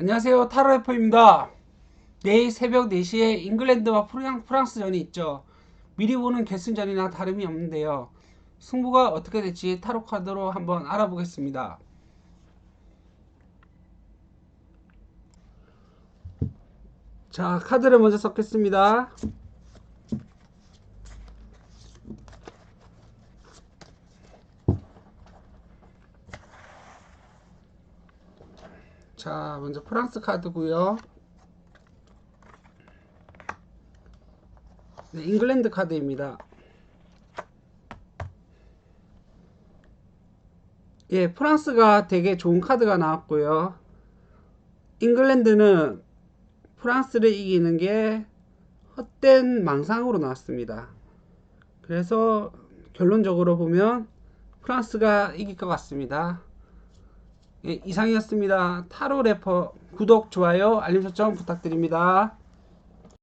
안녕하세요. 타로에프입니다. 내일 새벽 4시에 잉글랜드와 프랑스전이 있죠. 미리 보는 결승전이나 다름이 없는데요. 승부가 어떻게 될지 타로카드로 한번 알아보겠습니다. 자 카드를 먼저 썼겠습니다. 자 먼저 프랑스 카드고요. 네, 잉글랜드 카드입니다. 예 프랑스가 되게 좋은 카드가 나왔고요. 잉글랜드는 프랑스를 이기는 게 헛된 망상으로 나왔습니다. 그래서 결론적으로 보면 프랑스가 이길 것 같습니다 예, 이상이었습니다. 타로 래퍼 구독, 좋아요, 알림 설정 부탁드립니다.